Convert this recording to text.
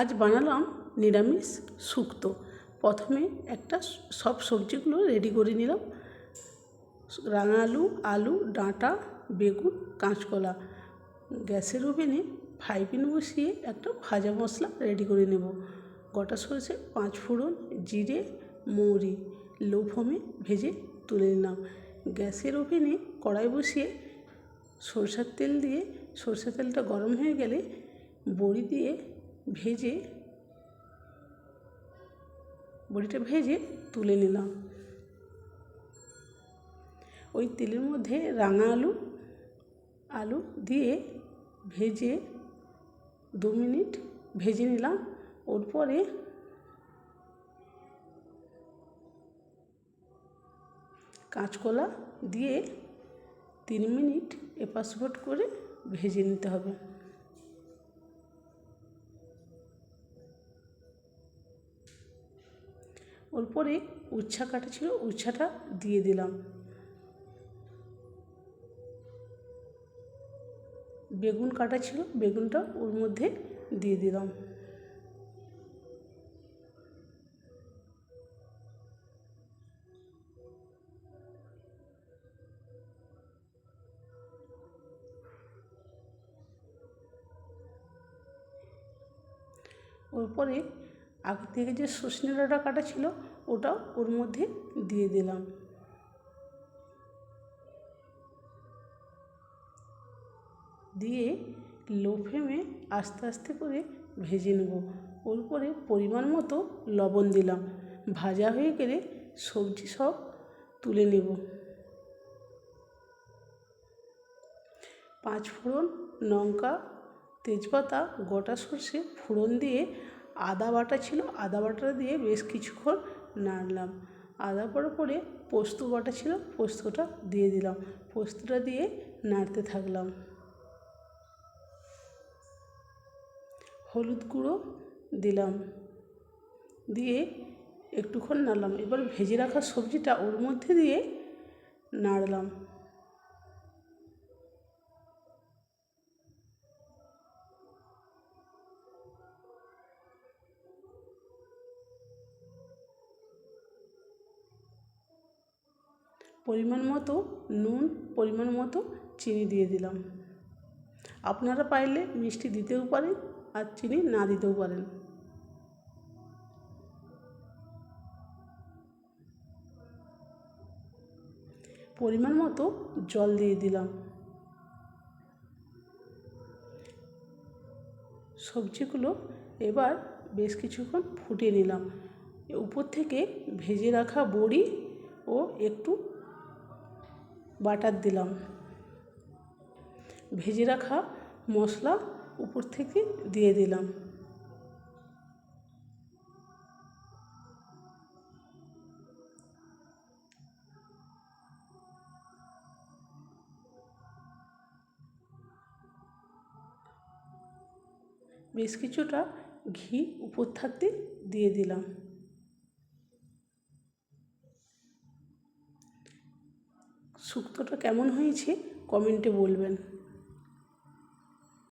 আজ বানালাম নিরামিষ শুক্তো। প্রথমে একটা সব সবজিগুলো রেডি করে নিলাম। রাঙা আলু আলু, ডাঁটা, বেগুন, কাঁচকলা। গ্যাসের ওভেনে ফ্রাই প্যান বসিয়ে একটা ভাজা মশলা রেডি করে নেব। গোটা সরষে, পাঁচ ফোড়ন, জিরে, মৌরি লো ফ্লেমে ভেজে তুলে নিলাম। গ্যাসের ওভেনে কড়াই বসিয়ে সরষের তেল দিয়ে, সরষের তেলটা গরম হয়ে গেলে বড়ি দিয়ে ভেজে, বড়িটা ভেজে তুলে নিলাম। ওই তেলের মধ্যে রাঙা আলু আলু দিয়ে ভেজে দু মিনিট ভেজে নিলাম। ওর পরে কাঁচকলা দিয়ে তিন মিনিট এপাশ করে ভেজে নিতে হবে। ওর পরে উচ্ছা কাটা ছিল, উচ্ছাটা দিয়ে দিলাম। বেগুন কাটা ছিল, বেগুনটা ওর মধ্যে দিয়ে দিলাম। ওর পরে আগে থেকে যে সজনে ডাঁটা কাটা ছিল ওটাও ওর মধ্যে দিয়ে দিলাম। দিয়ে লো ফ্লেমে আস্তে আস্তে করে ভেজে নেব। ওর পরে পরিমাণ মতো লবণ দিলাম। ভাজা হয়ে গেলে সবজি সব তুলে নেব। পাঁচ ফোড়ন লঙ্কা, তেজপাতা, গোটা সর্ষে ফোড়ন দিয়ে আদা বাটা ছিল, আদা বাটা দিয়ে বেশ কিছুক্ষণ নাড়লাম। আদা পড়ার পরে পোস্ত বাটা ছিল, পোস্তটা দিয়ে দিলাম। পোস্তটা দিয়ে নাড়তে থাকলাম। হলুদ গুঁড়ো দিলাম। দিয়ে একটুক্ষণ নাড়লাম। এবার ভেজে রাখা সবজিটা ওর মধ্যে দিয়ে নাড়লাম। পরিমাণ মতো নুন, পরিমাণ মতো চিনি দিয়ে দিলাম। আপনারা পারলে মিষ্টি দিতেও পারেন আর চিনি না দিতেও পারেন। পরিমাণ মতো জল দিয়ে দিলাম। সবজিগুলো এবার বেশ কিছুক্ষণ ফুটিয়ে নিলাম। উপর থেকে ভেজে রাখা বড়ি ও একটু বাটার দিলাম। ভেজে রাখা মশলা উপর থেকে দিয়ে দিলাম। বেশ কিছুটা ঘি উপর থাকতে দিয়ে দিলাম। শুক্তোটা কেমন হয়েছে? কমেন্টে বলবেন।